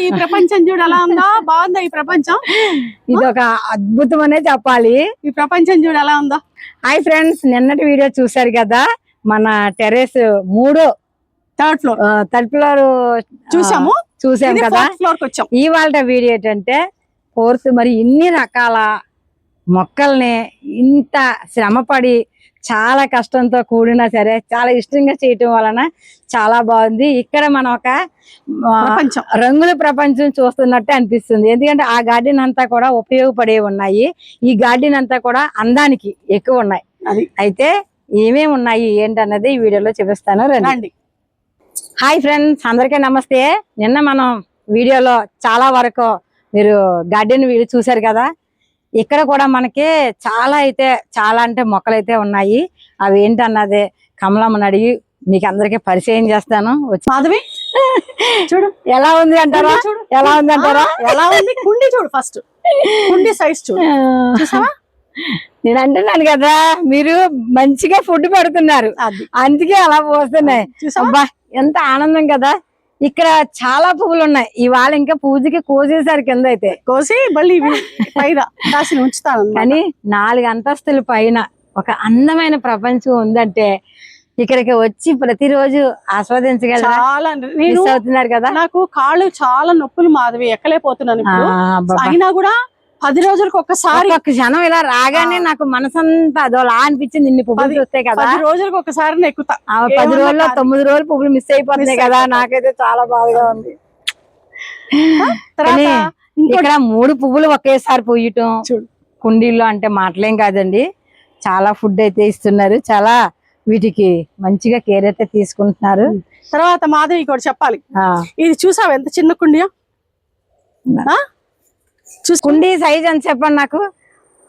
ఈ ప్రపంచం చూడు ఎలా ఉందో? బాగుందా ఈ ప్రపంచం? ఇది ఒక అద్భుతం అనే చెప్పాలి. ఈ ప్రపంచం చూడు ఎలా ఉందో? హాయ్ ఫ్రెండ్స్ నిన్నటి వీడియో చూసారు కదా? మన టెర్రస్ మూడో థర్డ్ ఫ్లోర్ ఆ, తలుపులో చూసాము. చూసాం కదా? ఫ్లోర్ వచ్చాం. ఇవాళ వీడియో ఏంటంటే ఫోర్త్ మరి ఇన్ని రకాల మొక్కల్ని ఇంత శ్రమపడి చాలా కష్టంతో కూడినా సరే చాలా ఇష్టంగా చేయటం వలన చాలా బాగుంది. ఇక్కడ మనం ఒక రంగుల ప్రపంచం చూస్తున్నట్టు అనిపిస్తుంది. ఎందుకంటే ఆ గార్డెన్ అంతా కూడా ఉపయోగపడే ఉన్నాయి. ఈ గార్డెన్ అంతా కూడా అందానికి ఎక్కువ ఉన్నాయి. అయితే ఏమేమి ఉన్నాయి ఏంటన్నది ఈ వీడియోలో చూపిస్తాను. రండి. రండి. హాయ్ ఫ్రెండ్స్ అందరికీ నమస్తే. నిన్న మనం వీడియోలో చాలా వరకు మీరు గార్డెన్ వీడియో చూశారు కదా? ఇక్కడ కూడా మనకి చాలా అయితే చాలా అంటే మొక్కలు అయితే ఉన్నాయి. అవి ఏంటన్నది కమలమ్మని అడిగి మీకు అందరికీ పరిచయం చేస్తాను. వచ్చి మాధవి చూడు. ఎలా ఉంది అంటారా? చూడు. ఎలా ఉంది అంటారా? ఎలా ఉంది? కుండి చూడు ఫస్ట్. కుండి సైజ్ చూడు. చూసావా? నేను అంటున్నాను కదా మీరు మంచిగా ఫుడ్ పెడుతున్నారు. అది. అందుకే అలా పోస్తున్నాయి. ఎంత ఆనందం కదా. ఇక్కడ చాలా పువ్వులు ఉన్నాయి. ఇవాళ ఇంకా పూజకి కోసేసారు కింద అయితే కోసి మళ్ళీ పైన కాసి ఉంచుతాను. కానీ నాలుగు అంతస్తుల పైన ఒక అందమైన ప్రపంచం ఉందంటే ఇక్కడికి వచ్చి ప్రతిరోజు ఆస్వాదించగలరా? చాలా అవుతున్నారు కదా? నాకు కాళ్ళు చాలా నొప్పులు మాధవి ఎక్కలేకపోతున్నాను. అయినా కూడా పది రోజులకు ఒక్కసారి క్షణం ఇలా రాగానే నాకు మనసంతా అదోలా అనిపించింది. ఇన్ని పువ్వులు చూస్తే కదా. పది రోజులకు ఒకసారి నేను ఎక్కుతా పది రోజుల్లో. తొమ్మిది రోజులు పువ్వులు మిస్ అయిపోతున్నాయి కదా. నాకైతే చాలా బాధగా ఉంది. ఇంకోటి ఇక్కడ మూడు పువ్వులు ఒకేసారి పూయటం కుండీల్లో అంటే మాటలేం కాదండి. చాలా ఫుడ్ అయితే ఇస్తున్నారు. చాలా వీటికి మంచిగా కేర్ అయితే తీసుకుంటున్నారు. తర్వాత మాధవి కూడా చెప్పాలి. ఇది చూసావు ఎంత చిన్న కుండియా? కుండీ సైజ్ అని చెప్పండి నాకు?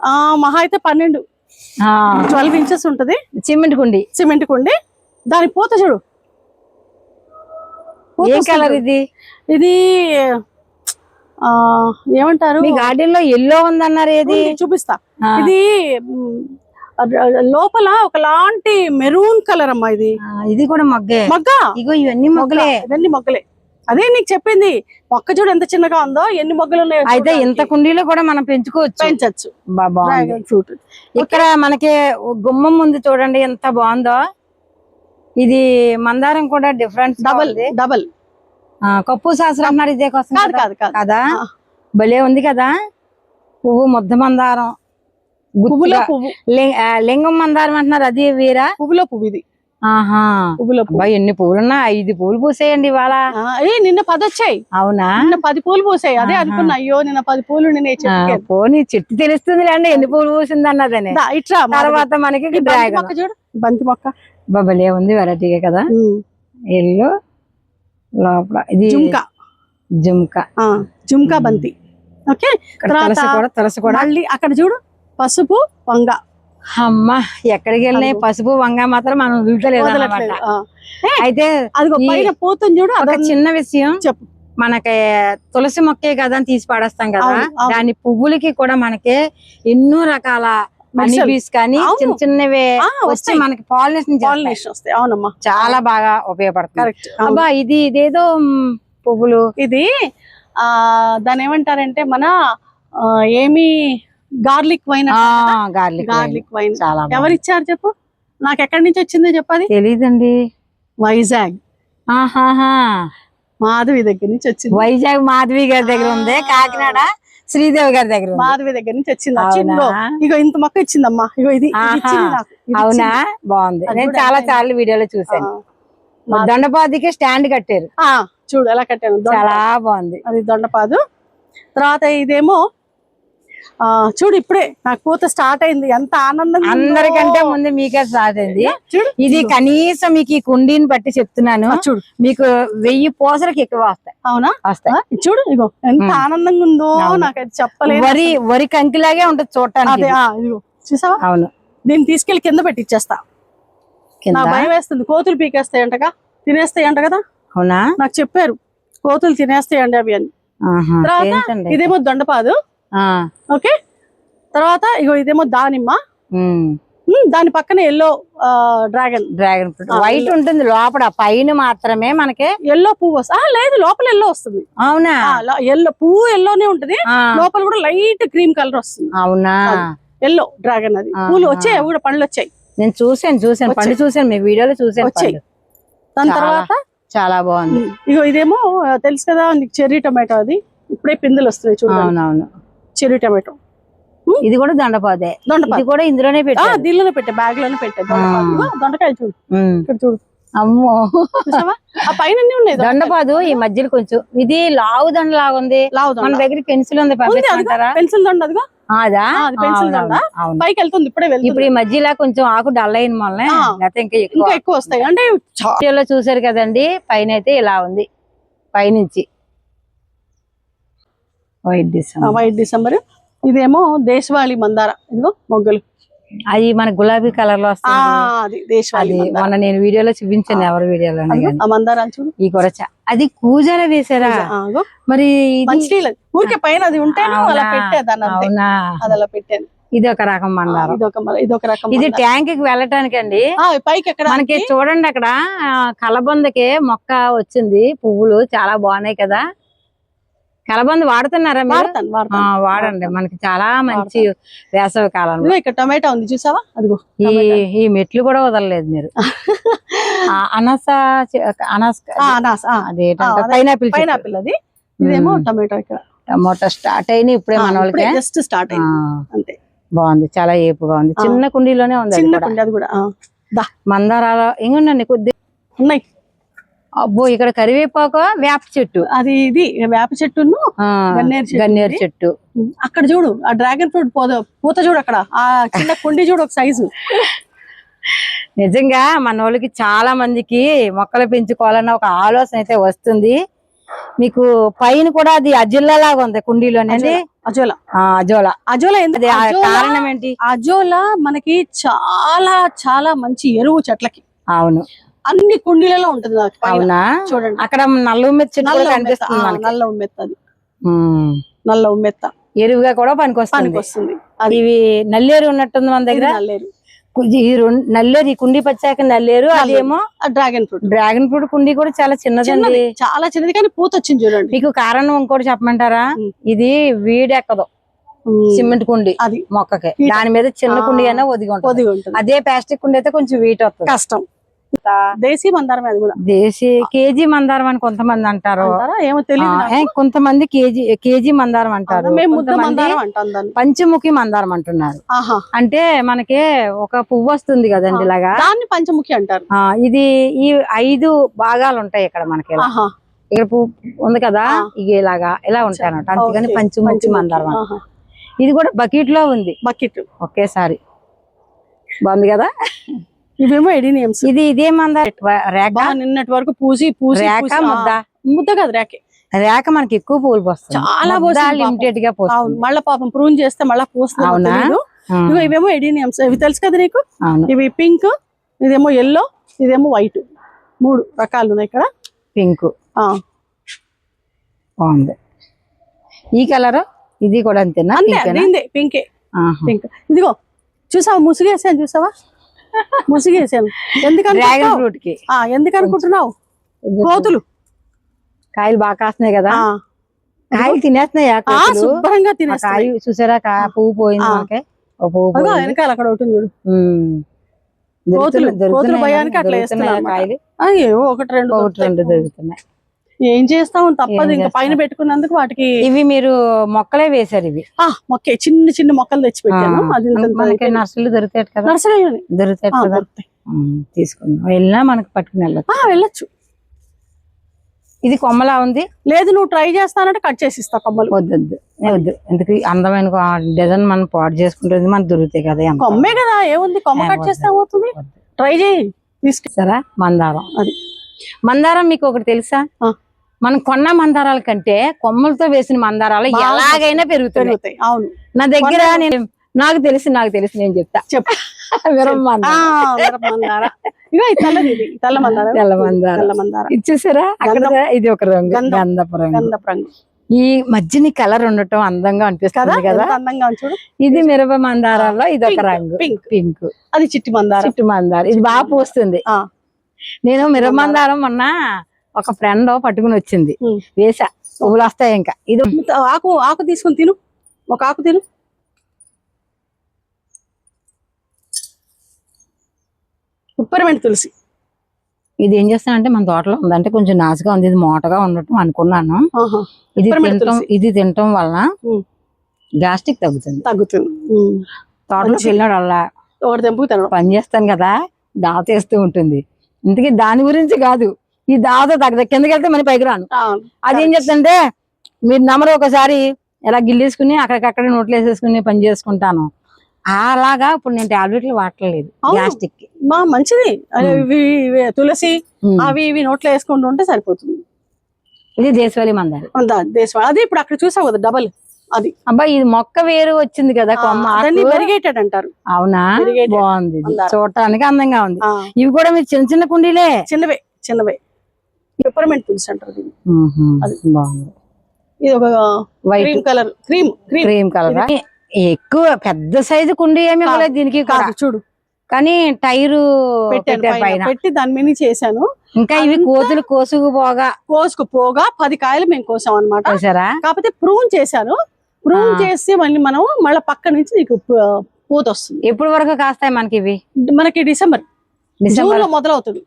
ఆ, మహా అయితే పన్నెండు. ట్వెల్వ్ ఇంచెస్ ఉంటది. సిమెంట్ కుండీ. సిమెంట్ కుండి. దాని పూత చూడు. ఏం కలర్. ఇది? ఇది ఆ, ఏమంటారు? మీ గార్డెన్లో ఎల్లో ఉందన్నారు ఏది? చూపిస్తా. ఇది లోపల ఒకలాంటి మెరూన్ కలర్ అమ్మా ఇది. ఇది కూడా మొగ్గే. మొగ్గ? ఇగో ఇవన్నీ మొగ్గలే. ఇవన్నీ మొగ్గలే. అదే నీకు చెప్పింది మొక్క చూడు ఎంత చిన్నగా ఉందో ఎన్ని మొగ్గలు ఉన్నాయో అయితే ఇంత కుండీలో కూడా మనం పెంచుకోవచ్చు. పెంచచ్చు. Dragon fruit. ఇక్కడ మనకి గుమ్మం ఉంది చూడండి ఎంత బాగుందో. ఇది మందారం కూడా డిఫరెంట్ డబల్ డబల్ కప్పు శాస్త్రం అన్నారు ఇదే కోసం కాదు కదా? కాదు. భలే ఉంది కదా? పువ్వు ముద్ద మందారం. పువ్వులో. పువ్వు. లింగం మందారం అంటున్నారు అది వీరా? పువ్వులో పువ్వు ఇది. ఎన్ని పువ్వులు ఉన్నా ఐదు పూలు పూసేయండి ఇవాళ. నిన్న పది వచ్చాయి అవునా? నిన్న పది పూలు పూసాయి. అదే. అనుకున్నా అయ్యో నిన్న పది పూలు పోనీ చెట్టు తెలుస్తుంది లేండి ఎన్ని పూలు పూసింది అన్నదని ఇట్లా. తర్వాత మనకి చూడు బంతి మొక్క. భలే ఉంది వెరైటీగా కదా. ఎల్లు లోపల ఇది జుంకా జుంకా జుంకా బంతి. ఓకే? తర్వాత తులసి కూడా తులసి కూడా. మళ్ళీ అక్కడ చూడు పసుపు వంగ. అమ్మ ఎక్కడికి వెళ్ళినాయి అదిగో. పసుపు వంగ మాత్రం మనం అన్నమాట. ఆ. అయితే పైన పోతుంది చూడు ఒక చిన్న విషయం చెప్పు మనకి తులసి మొక్కే కదా అని తీసి పాడేస్తాం కదా. దాని పువ్వులకి కూడా మనకి ఎన్నో రకాల Medicine. అనిబీస్ కానీ. చిన్న చిన్నవే వచ్చి. మనకి పాలినేషన్ పాలినేషన్ వస్తాయి అవునమ్మా చాలా బాగా ఉపయోగపడుతుంది అబ్బా ఇది ఇదేదో పువ్వులు ఇది ఆ దాని ఏమంటారంటే మన ఏమి garlic vine garlic garlic vine. చాలా. ఎవరు ఇచ్చారు చెప్పు? నాకు ఎక్కడి నుంచి వచ్చిందో చెప్పది తెలీదండి. వైజాగ్. ఆహాహా. మాధవి దగ్గర నుంచి వచ్చింది వైజాగ్ మాధవి గారి దగ్గర ఉంది. కాకినాడ? శ్రీదేవి గారి దగ్గర మాధవి దగ్గర నుంచి వచ్చింది. ఇగో ఇంత మొక్క ఇచ్చిందమ్మా. ఇగో ఇది అవునా. బాగుంది. నేను చాలా. సార్లు వీడియోలో చూసాను దొండపాదికి స్టాండ్ కట్టారు. చూడు ఎలా కట్టాను. చాలా బాగుంది. అది దొండపాదు. తర్వాత ఇదేమో చూడు ఇప్పుడే నాకు పూత స్టార్ట్ అయింది. ఎంత ఆనందంగా ఉందో. అందరికంటే ముందు మీకే స్టార్ట్ అయింది. చూడు. ఇది కనీసం మీకు ఈ కుండీని బట్టి చెప్తున్నాను. చూడు. మీకు వెయ్యి పోసలకి ఎక్కువ వస్తాయి. అవునా? వస్తాయి. చూడు ఇగో ఎంత. ఆనందంగా ఉందో. అవును. నాకు అది చెప్పలేదు వరి వరి కంకిలాగే ఉంటది చూడటానికి చూసావా? అవును. దీన్ని తీసుకెళ్ళి కింద పెట్టి ఇచ్చేస్తా కింద? నాకు భయం వేస్తుంది. కోతులు పీకేస్తాయంటగా? తినేస్తాయంట కదా? అవునా? నాకు చెప్పారు. కోతులు తినేస్తాయండి అవి అని. తర్వాత? ఇదేమో దొండపాదు. ఓకే? తర్వాత ఇగో ఇదేమో దానిమ్మ. దాని పక్కన yellow dragon dragon fruit white ఉంటుంది లోపల పైన మాత్రమే మనకి ఎల్లో పువ్వు వస్తుంది. లేదు లోపల ఎల్లో వస్తుంది. అవునా? ఎల్లో పువ్వు ఎల్లోనే ఉంటది. లోపల కూడా లైట్ క్రీమ్ కలర్ వస్తుంది. అవునా? ఎల్లో డ్రాగన్ అది. పూలు వచ్చాయి అవి కూడా పండ్లు వచ్చాయి. నేను చూసాను చూసాను పండు చూసాను మీ వీడియోలో చూసాను వచ్చాయి. దాని. తర్వాత చాలా బాగుంది. ఇగో ఇదేమో తెలుసు కదా చెర్రీ టొమాటో అది. ఇప్పుడే పిందులు వస్తున్నాయి చూడండి అవునవును. Cherry tomato. ఇది కూడా దొండపాదే. దొండపాదు. కూడా ఇందులోనే ఆ, పెట్టారు. దీనిలోనే పెట్టే బ్యాగ్లోనే పెట్టే దొండకాయలు చూడు. ఇక్కడ చూడు. అమ్మో. ఆ పైన ఉన్నాయి. దొండపాదు ఈ మధ్యలో కొంచెం. ఇది లావు దండ లాగా ఉంది. లావు మన దగ్గర పెన్సిల్ ఉంది పెన్సిల్ దొండ అదిగో. అదా? పెన్సిల్ దొండ. పైకి వెళ్తుంది ఇప్పుడే ఇప్పుడు వెళ్తుంది ఈ మధ్యలో కొంచెం ఆకు డల్ అయిన. లేకపోతే ఇంకా ఎక్కువ. ఎక్కువ వస్తాయి. అంటే చూసారు కదండి పైన అయితే ఇలా ఉంది. పైనుంచి. White December. White December. ఇదేమో దేశవాళి మందార. ఇదిగో మొగ్గలు. అది మన గులాబీ కలర్లో వస్తుంది. మొన్న నేను వీడియోలో చూపించాను ఎవరి వీడియోలో ఈ కొరచ అది కూజాల వేసారా మరి ఇది. ఊరికే పైన అది అలా అలా పెట్టాను. ఇది ఒక రకం మందారం. మ- ఇదొక రకం ఇది. ట్యాంక్కి వెళ్ళటానికి అండి పైకి ఎక్కడ మనకి చూడండి అక్కడ కలబందకి మొక్క వచ్చింది. పువ్వులు చాలా బాగున్నాయి కదా. కలబంద వాడుతున్నారా వాడతాను వాడండి. మనకి చాలా మంచి వేసవి కాలంలో. ఇక్కడ టొమాటో ఉంది చూసావా? అదిగో ఈ ఈ మెట్లు కూడా వదలలేదు మీరు. అనస అనస అనాస, అదే. పైనాపిల్ పైనాపిల్ అది. ఇదేమో. టొమాటో ఇక్కడ. టమోటా స్టార్ట్ అయినాయి ఇప్పుడే మన వాళ్ళకి. జస్ట్ స్టార్ట్ అయింది అంతే. బాగుంది. చాలా ఏపుగా ఉంది. చిన్న కుండీలోనే ఉంది చిన్న కూడా. అది మందారాల ఇంకొండండి కొద్ది. ఉన్నాయి. అబ్బో ఇక్కడ కరివేపాకు వేప చెట్టు. అది ఇది వేప చెట్టును గన్నేరు చెట్టు గన్నేరు ఉంది. చెట్టు. అక్కడ చూడు ఆ డ్రాగన్ ఫ్రూట్ పూత పూత చూడు అక్కడ ఆ చిన్న కుండి చూడు ఒక సైజు. నిజంగా మన వాళ్ళకి చాలా మందికి మొక్కలు పెంచుకోవాలన్న ఒక ఆలోచన అయితే వస్తుంది. మీకు పైన కూడా అది అజిల్లా లాగా ఉంది కుండీలోనే అజోలా అజోలా అజోలా అజోలా కారణం ఏంటి? అజోలా మనకి చాలా చాలా మంచి ఎరువు చెట్లకి. అవును. అన్ని కుండీలలో ఉంటుంది. అవునా? చూడండి. అక్కడ నల్ల ఉమ్మెత్త చెట్టు నల్ల ఉమ్మెత్త. కనిపిస్తుంది నల్ల ఉమ్మెత్త అది. ఉమ్. నల్ల ఉమ్మెత్త. ఎరువుగా కూడా పనికొస్తుంది. పనికి వస్తుంది అది. ఇవి నల్లేరు ఉన్నట్టుంది మన దగ్గర? నల్లేరు. ఈ నల్లేరు ఈ కుండీ పచ్చాక నల్లేరు అదేమో డ్రాగన్ ఫ్రూట్. డ్రాగన్ ఫ్రూట్ కుండీ కూడా చాలా చిన్నదండి. చిన్నది. చాలా చిన్నది కానీ పూత వచ్చింది చూడండి. మీకు కారణం ఇంకోటి చెప్పమంటారా. ఇది వీడెక్కదు. సిమెంట్ కుండి అది. మొక్కకి. దాని మీద చిన్న. కుండి అయినా ఒదిగి ఉంటుంది. అదే ప్లాస్టిక్ కుండి అయితే కొంచెం వీట్ వస్తుంది. కష్టం. దేశీ మందారం అది కూడా. దేశీ కేజీ మందారం అని కొంతమంది అంటారు. అంటారా? ఏమో తెలియదు ఏ, కొంతమంది కేజీ కేజీ మందారం అంటారు. పంచముఖి మందారం అంటున్నారు. అంటే మనకి ఒక పువ్వు వస్తుంది కదండి ఇలాగా. దాన్ని పంచముఖి అంటారు. ఆ, ఇది ఈ ఐదు భాగాలు ఉంటాయి ఇక్కడ మనకి ఇక్కడ పువ్వు ఉంది కదా. ఇక ఇలాగా ఇలా ఉంటాయి అన్నమాట. అందుకని ఓకే. పంచముఖి మందారం. ఇది కూడా బకెట్లో ఉంది. బకెట్. ఒకేసారి. బాగుంది కదా? ఇవేమో ఎడినియమ్స్ ఇది ఇదే మందార రేఖ? బాగా నిన్నటి వరకు పూసి పూసి రేఖ ముద్ద. ముద్ద కాదు రేకే రేఖ మనకి ఎక్కువ పూలు పోస్తుంది. చాలా. లిమిటెడ్గా పోస్తుంది. మళ్ళీ పాపం ప్రూన్ చేస్తే మళ్ళీ పూస్తుంది అవునా? ఇవేమో ఎడినియమ్స్ ఇవి తెలుసు కదా నీకు? ఇవి పింక్ ఇదేమో ఎల్లో ఇదేమో వైట్ మూడు రకాలు ఉన్నాయి ఇక్కడ. పింక్. బాగుంది. ఈ కలర్? ఇది కూడా అంతేనా? పింకే. పింక్. ఇదిగో చూసావా ముసిగేసాను చూసావా? ముసిగేసాను ఎందుకని డ్రాగన్ ఫ్రూట్కి ఎందుకు అనుకుంటున్నావు కోతులు. కాయలు బాగా కాస్తున్నాయి కదా. కాయలు తినేస్తున్నాయి. శుభ్రంగా తినేస్తాయి చూసారా? పువ్వు పోయింది వెనకాల అక్కడ ఒకటి చూడు. కోతులు- కోతులు భయానికి అట్లా కాయలు. ఒకటి రెండు ఒకటి రెండు. దొరుకుతున్నాయి. ఏం చేస్తాం? తప్పదు. ఇంకా పైన? పెట్టుకున్నందుకు వాటికి ఇవి మీరు మొక్కలే వేశారు ఇవి. మొక్కే. చిన్న చిన్న మొక్కలు తెచ్చి పెట్టాను అది మనకి. నర్సరీలు దొరుకుతాయి కదా? నర్సరీలోనే. దొరుకుతాయి కదా? తీసుకుందాం. వెళ్ళినా మనకి పట్టుకుని వెళ్ళచ్చు. వెళ్ళొచ్చు. ఇది కొమ్మలా ఉంది? లేదు నువ్వు ట్రై చేస్తానంటే కట్ చేసి ఇస్తా కొమ్మలు వద్దు వద్దు. ఎందుకు? అందమైన డిజైన్ మనం పాడు చేసుకుంటుంది మనకు దొరుకుతాయి కదా కొమ్మే కదా. ఏముంది కొమ్మ కట్ చేస్తే వద్దు. ట్రై చేయి. తీసుకు సరే? మందారం. అది. మందారం మీకు ఒకటి తెలుసా. మనం కొన్న మందారాల కంటే కొమ్మలతో వేసిన మందారాలు ఎలాగైనా పెరుగుతాయి పెరుగుతాయి. అవును. నా దగ్గర నేను నాకు తెలిసి నాకు తెలిసి నేను చెప్తా. చెప్పు. తెల్లది ఇది. ఒక రంగు. గంధపు ఈ మధ్యని కలర్ ఉండటం అందంగా అనిపిస్తుంది కదా? అందంగా చూడు. ఇది మిరప మందారాల్లో ఇది ఒక రంగు. పింక్. అది చిట్టి మందారం. చిట్టు మందారం. ఇది బాగా పూస్తుంది. నేను మిరప మందారం మొన్న ఒక ఫ్రెండ్ పట్టుకుని వచ్చింది. వేసా పువ్వులు వస్తాయి ఇంకా? ఇది ఆకు ఆకు తీసుకొని తిను. ఒక ఆకు తిను. పిప్పరమెంట్ తులసి. ఇది ఏం చేస్తానంటే మన తోటలో ఉందంటే కొంచెం నాసుగా ఉంది. ఇది మోటగా ఉండటం అనుకున్నాను. ఇది తినటం. ఇది తినటం వలన ఉమ్. గ్యాస్ట్రిక్ తగ్గుతుంది. తగ్గుతుంది. తోటలోకి ఒకటి తెంపుకు తినడం. పని చేస్తాను కదా దాతేస్తూ ఉంటుంది. ఇంతకీ దాని గురించి కాదు. ఈ దాత తగ్గ కిందకి వెళ్తే మన పైకి రాను. అది ఏం చెప్తుంటే మీరు నమ్మరు ఒకసారి ఇలా గిల్లేసుకుని అక్కడికక్కడ నోట్లు వేసేసుకుని పని చేసుకుంటాను. అలాగా ఇప్పుడు నేను టాబ్లెట్లు వాడలేదు అవును. గ్యాస్ట్రిక్కి మా మంచిది. తులసి. అవి ఇవి నోట్లో వేసుకుంటూ ఉంటే సరిపోతుంది. ఇది దేశవాళీ మందారం. అంత దేశం అది ఇప్పుడు అక్కడ చూసావు కదా డబల్ అది. అబ్బా ఇది మొక్క వేరు వచ్చింది కదా కొమ్మ వెరిగేటెడ్ అంటారు. అవునా. బాగుంది. చూడటానికి అందంగా ఉంది. ఇవి కూడా మీరు చిన్న చిన్న కుండీలే? చిన్నవే చిన్నవే. పిప్పరమెంట్ తులసి అంటారు దీన్ని. అది. బాగుంది. ఇది ఒక white cream colour cream cream colour ఎక్కువ పెద్ద సైజు కుండీ ఏమి ఇవ్వలేదు దీనికి. కాదు. చూడు. కానీ టైరు పెట్టాను పెట్టి దాని మీద చేశాను. ఇంకా ఇవి కోతులు కోసుకుపోగా కోసుకు పోగా పది కాయలు మేము కోసాం అనమాట కాకపోతే ప్రూన్ చేశాను. ప్రూన్. చేసి మళ్ళీ మనం మళ్ళీ పక్క నుంచి నీకు పూత వస్తుంది ఎప్పుడు వరకు కాస్తాయి మనకి ఇవి? మనకి డిసెంబర్. జూన్ డిసెంబర్లో మొదలవుతుంది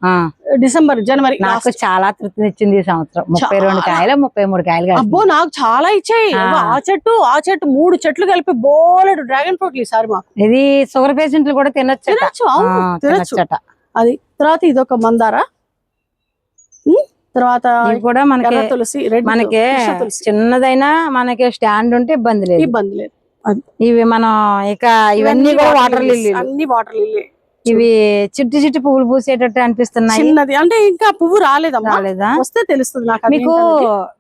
డిసెంబర్ జనవరి నాకు. చాలా తృప్తినిచ్చింది ఈ సంవత్సరం. ముప్పై రెండు. కాయలు ముప్పై మూడు కాయలు. అబ్బో నాకు చాలా ఇచ్చాయి. ఆ. చెట్టు ఆ చెట్టు మూడు చెట్లు కలిపి బోలెడు డ్రాగన్ ఫ్రూట్లు ఈసారి మాకు. ఇది షుగర్ పేషెంట్లు కూడా తినచ్చు తినచ్చు తినొచ్చట. అది తర్వాత ఇదొక మందార. ఉమ్, తర్వాత కూడా మనకి తులసి మనకి చిన్నదైనా మనకి స్టాండ్ ఉంటే ఇబ్బంది లేదు. ఇబ్బంది లేదు. ఇవి మనం ఇక ఇవన్నీ కూడా వాటర్ లిల్లీ అన్ని వాటర్ లిల్లీ ఇవి చిట్టి చిట్టి పువ్వులు పూసేటట్టు అనిపిస్తున్నాయి. చిన్నది. అంటే ఇంకా పువ్వు రాలేదమ్మా? రాలేదా? వస్తే తెలుస్తుంది నాకు మీకు.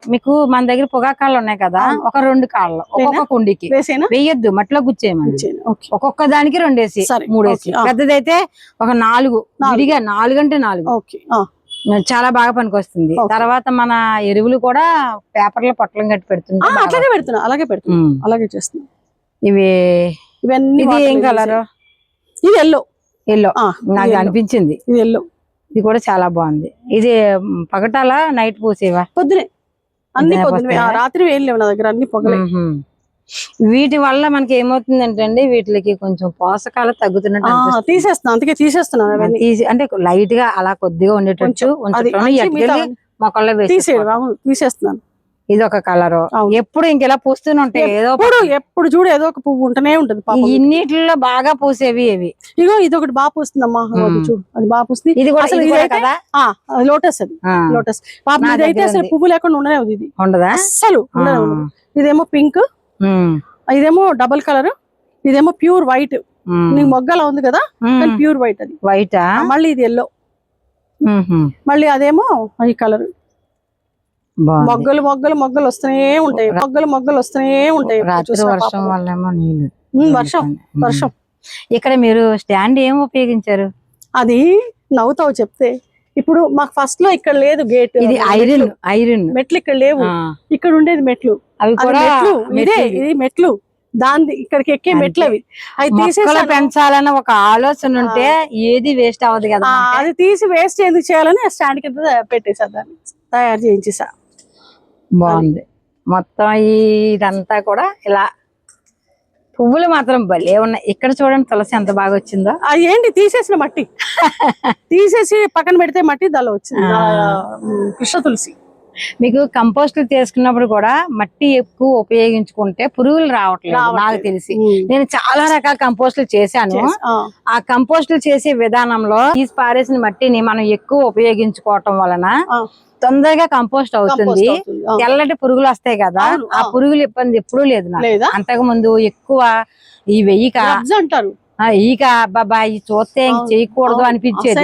మీకు మన దగ్గర పొగాకాళ్ళు ఉన్నాయి కదా. ఒక రెండు కాళ్ళు ఒక్కొక్క కుండికి. వేయొద్దు మట్టిలో గుచ్చేయమని ఒక్కొక్క దానికి రెండేసి మూడేసి. పెద్దదైతే ఒక నాలుగు. విడిగా నాలుగు అంటే నాలుగు. చాలా బాగా పనికొస్తుంది. తర్వాత మన ఎరువులు కూడా పేపర్లో పొట్లం కట్టి బాగా- అట్లాగే పెడుతున్నా అలాగే పెడుతున్నా. అలాగే చేస్తున్నా. ఇవి ఇవన్నీ ఏం. కలర్? ఇది ఎల్లో ఎల్లో నాకు. అనిపించింది. ఇది ఎల్లో ఇది కూడా చాలా బాగుంది. ఇది పగటాల నైట్ పూసేవా? పొద్దునే. అన్ని పొద్దునే? రాత్రి లేవు నా దగ్గర అన్ని పొగలే. వీటి వల్ల మనకి ఏమవుతుందంటే అండి వీటికి కొంచెం పోషకాలు తగ్గుతున్నట్టు ఆ, అనిపిస్తుంది. తీసేస్తున్నా అందుకే తీసేస్తున్నాను అంటే లైట్గా అలా కొద్దిగా ఉండేటట్టు మొక్కల్లో తీసేస్తున్నాను. ఇది ఒక కలర్. ఎప్పుడు ఇంకెలా పూస్తూనే ఉంటాయి ఏదో ఎప్పుడు ఎప్పుడు చూడు ఏదో ఒక పువ్వు ఉంటూనే ఉంటది ఇన్నిటిలో బాగా పూసేవి ఇవి. ఇగో ఇది ఒకటి బాగా పూస్తుందమ్మా. చూడు అది బాగా పూస్తుంది. ఇది కూడా అసలు కదా? లోటస్ అది లోటస్. పాపం ఇదైతే అసలు. పువ్వు లేకుండా ఉండనే ఉంది ఇది. ఉండదా? ఉండదు. ఇదేమో పింక్ ఇదేమో డబుల్ కలర్ ఇదేమో ప్యూర్ వైట్. నీకు మొగ్గలా ఉంది కదా ప్యూర్ వైట్ అది. వైటా? మళ్ళీ ఇది ఎల్లో మళ్ళీ అదేమో ఈ కలర్. మొగ్గలు మొగ్గలు మొగ్గలు వస్తూనే ఉంటాయి. మొగ్గలు మొగ్గలు వస్తూనే ఉంటాయి. వర్షం. వల్లేమో నీళ్ళు వర్షం. వర్షం. ఇక్కడ మీరు స్టాండ్ ఏం ఉపయోగించారు? అది నవ్వుతావు చెప్తే. ఇప్పుడు మాకు ఫస్ట్లో ఇక్కడ లేదు గేట్. ఇది ఐరన్ ఐరన్. మెట్లు ఇక్కడ లేవు. ఇక్కడ ఉండేది మెట్లు. అవి కూడా ఇదే మెట్లు. ఇది మెట్లు. దాని ఇక్కడికి ఎక్కే. మెట్లు అవి. అవి తీసేసాను. పెంచాలన్న ఒక ఆలోచన ఉంటే ఏది వేస్ట్ అవ్వదు కదా. అది తీసి వేస్ట్ ఎందుకు చేయాలని స్టాండ్ కింద పెట్టేసా దాన్ని. తయారు చేయించేసా. బాగుంది. మొత్తం ఇదంతా కూడా ఇలా పువ్వులు మాత్రం భలే ఉన్నాయి. ఇక్కడ చూడండి తులసి ఎంత బాగా వచ్చిందో. అది ఏంటి? తీసేసిన మట్టి. తీసేసి పక్కన పెడితే మట్టి దానిలో వచ్చింది. కృష్ణ తులసి. మీకు కంపోస్ట్ చేసుకున్నప్పుడు కూడా మట్టి ఎక్కువ ఉపయోగించుకుంటే పురుగులు రావట్లేదు నాకు. తెలిసి. నేను చాలా రకాల కంపోస్టులు చేశాను. ఆ, కంపోస్టులు చేసే విధానంలో తీసి పారేసిన మట్టిని మనం ఎక్కువ ఉపయోగించుకోవటం వలన. తొందరగా కంపోస్ట్ అవుతుంది. తెల్లటి పురుగులు వస్తాయి కదా ఆ. పురుగులు ఇబ్బంది ఎప్పుడూ లేదు అంతకు ముందు ఎక్కువ ఈ రబ్జ్ అంటారు ఆ, ఈక బాబా ఈ చూస్తే ఇంక చేయకూడదు అనిపించేది.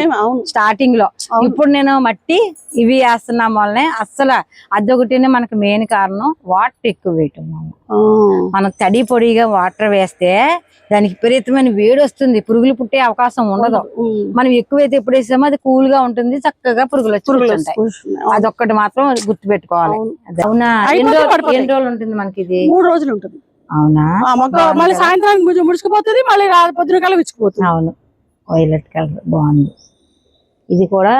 స్టార్టింగ్లో. ఇప్పుడు నేను మట్టి ఇవి వేస్తున్నాం వల్లనే అస్సలు అదొకటినే మనకు మెయిన్ కారణం వాటర్ ఎక్కువ వేయటం మనం తడి పొడిగా వాటర్ వేస్తే దానికి విపరీతమైన వేడి వస్తుంది. పురుగులు పుట్టే అవకాశం ఉండదు. మనం ఎక్కువైతే ఎప్పుడు వేసామో అది కూల్గా ఉంటుంది. చక్కగా పురుగులు వచ్చి. అదొక్కటి మాత్రం గుర్తు పెట్టుకోవాలి అవును. ఎన్ని రోజులు ఉంటుంది మనకి ఇది? మూడు రోజులు ఉంటుంది. అవునా? మొక్క మళ్ళీ? సాయంత్రానికి ముడి- ముడుచుకుపోతుంది మళ్ళీ పొద్దున కల్లా విచ్చుకుపోతుంది. అవును. వైలెట్ కలర్ బాగుంది. ఇది కూడా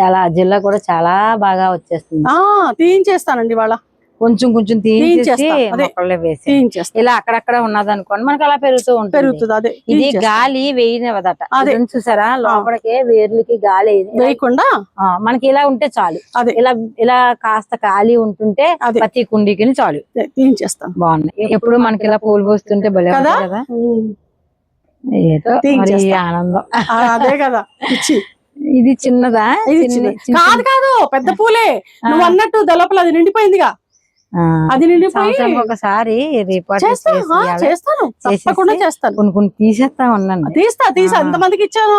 చాలా జిల్లా కూడా చాలా బాగా వచ్చేస్తుంది. తీయించేస్తానండి వాళ్ళ కొంచెం కొంచెం తీయించేస్తా. మొక్కల్లో వేసి తీయించేస్తా. ఇలా అక్కడక్కడ ఉన్నది అనుకోండి మనకి అలా పెరుగుతూ ఉంటుంది. పెరుగుతుంది. అదే ఇది తీయించేస్తా. గాలి వేయనివ్వదట. అదే. చూసారా? లోపలికి వేర్లకి గాలి. వేయకుండా? మనకి ఇలా ఉంటే చాలు. అదే. ఇలా ఇలా కాస్త ఖాళీ ఉంటుంటే ప్రతి కుండీకి చాలు. అదే, తీయించేస్తాను బాగున్నాయి. ఎప్పుడు మనకి ఇలా పూలు పోస్తుంటే భలే కదా? ఏదో తీయించేస్తా. ఆనందం. అదే కదా ఇది చిన్నదా? ఇది కాదు కాదు పెద్ద పూలే. నువ్వు అన్నట్టు దళపలు అది నిండిపోయిందిగా. అది నిండిపోయి ఒకసారి చేస్తాను. తప్పకుండా చేస్తాను. కొన్ని కొన్ని తీసేస్తా ఉన్నాను తీస్తా తీసా. ఎంత మందికి ఇచ్చాను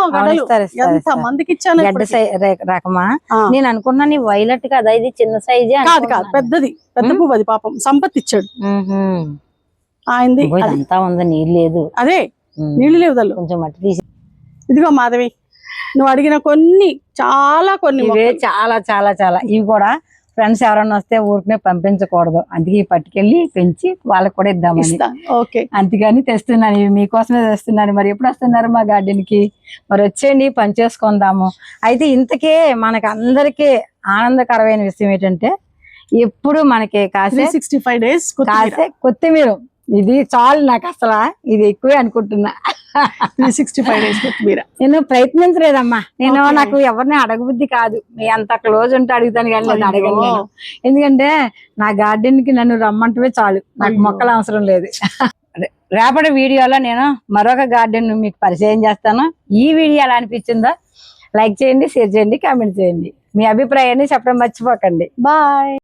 ఎంత. మందికి ఇచ్చాను గడ్డ రకమా. నేను అనుకున్నా నీ వైలెట్ కదా ఇది చిన్న సైజే కాదు కాదు. పెద్దది. పెద్ద. పువ్వు అది పాపం. సంపత్ ఇచ్చాడు. ఆయనది. ఇదంతా ఉంది నీళ్ళు లేదు. అదే. నీళ్ళు లేవు దళ్ళు కొంచెం మట్టి తీసి. ఇదిగో మాధవి నువ్వు అడిగిన కొన్ని చాలా కొన్ని. చాలా చాలా చాలా. ఇవి కూడా ఫ్రెండ్స్ ఎవరైనా వస్తే ఊరికనే పంపించకూడదు. అందుకే పట్టుకెళ్ళి పెంచి వాళ్ళకి కూడా ఇద్దామని. ఓకే. అందుకని తెస్తున్నాను. ఇవి మీకోసమే తెస్తున్నాను. మరి ఎప్పుడు వస్తున్నారు మా గార్డెన్కి? మరి వచ్చేయండి పని చేసుకుందాము. అయితే ఇంతకే మనకి అందరికీ ఆనందకరమైన విషయం ఏంటంటే ఎప్పుడు మనకి కాసే సిక్స్టీ ఫైవ్ డేస్ కాసే కొత్తిమీర. ఇది చాలు నాకు అసలు. ఇది ఎక్కువే అనుకుంటున్నా. త్రీ సిక్స్టీ ఫైవ్ డేస్ కొత్తిమీర. నేను ప్రయత్నించలేదమ్మా. నేను. నాకు ఎవరిని అడగబుద్ధి కాదు. మీ అంత క్లోజ్ ఉంటే అడుగుతాను కానీ లేదు అయ్యో. అడగను నేను. ఎందుకంటే నా గార్డెన్కి నన్ను రమ్మంటే చాలు. నాకు. మొక్కలు అవసరం లేదు. రేపటి వీడియోలో నేను మరొక గార్డెన్ మీకు పరిచయం చేస్తాను. ఈ వీడియో ఎలా అనిపించిందో లైక్ చేయండి షేర్ చేయండి కామెంట్ చేయండి. మీ అభిప్రాయాన్ని చెప్పడం మర్చిపోకండి. బాయ్.